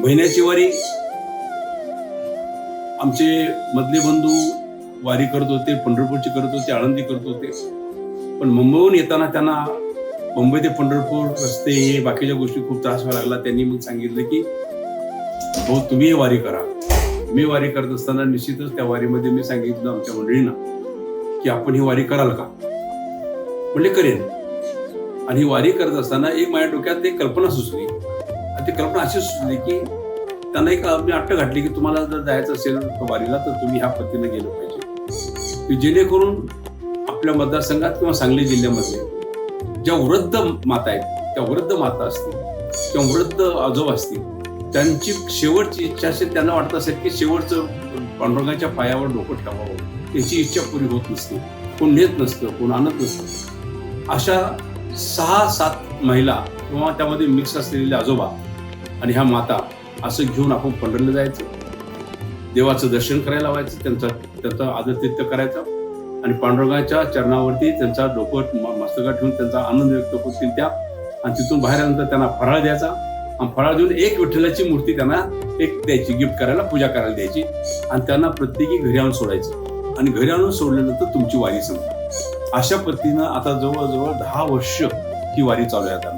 महिन्याची वारी. आमचे मधले बंधू वारी करत होते पंढरपूरची करत होते आळंदी करत होते. पण मुंबईहून येताना त्यांना मुंबई ते पंढरपूर रस्ते हे बाकीच्या गोष्टी खूप त्रास व्हायला लागला. त्यांनी मग सांगितलं की भाऊ तुम्ही वारी करा. मी वारी करत असताना निश्चितच त्या वारीमध्ये मी सांगितलं आमच्या मंडळींना की आपण ही वारी कराल का? म्हणले करेन. आणि ही वारी करत असताना एक माझ्या डोक्यात एक कल्पना सुचली. ती कल्पना अशी सुचली की त्यांना एक मी अट्ट घातली की तुम्हाला जर जायचं असेल वारीला तर तुम्ही ह्या पद्धतीने गेलं पाहिजे. की जेणेकरून आपल्या मतदारसंघात किंवा सांगली जिल्ह्यामध्ये ज्या वृद्ध माता आहेत त्या वृद्ध माता असतील किंवा वृद्ध आजोबा असतील त्यांची शेवटची इच्छा असेल त्यांना वाटत असेल की शेवटचं पांडुरंगाच्या पायावर डोकं ठेवावं. त्याची इच्छा पुरी होत नसते. कोण नेत नसतं कोण आणत नसतं. अशा सहा सात महिला किंवा त्यामध्ये मिक्स असलेले आजोबा आणि ह्या माता असं घेऊन आपण पंढरला जायचं. देवाचं दर्शन करायला व्हायचं त्यांचा त्यांचा आदरतित्य करायचं. आणि पांडुरंगाच्या चरणावरती त्यांचा डोकं म- मस्तकात ठेवून त्यांचा आनंद व्यक्त होतील त्या. आणि तिथून बाहेर आल्यानंतर त्यांना फराळ द्यायचा. आणि फराळ देऊन एक विठ्ठलाची मूर्ती त्यांना एक द्यायची गिफ्ट करायला पूजा करायला द्यायची. आणि त्यांना प्रत्येकी घरी आणून सोडायचं. आणि घरी आणून सोडल्यानंतर तुमची वारी संपते. अशा पद्धतीनं आता जवळजवळ दहा वर्ष ही वारी चालू आहे आता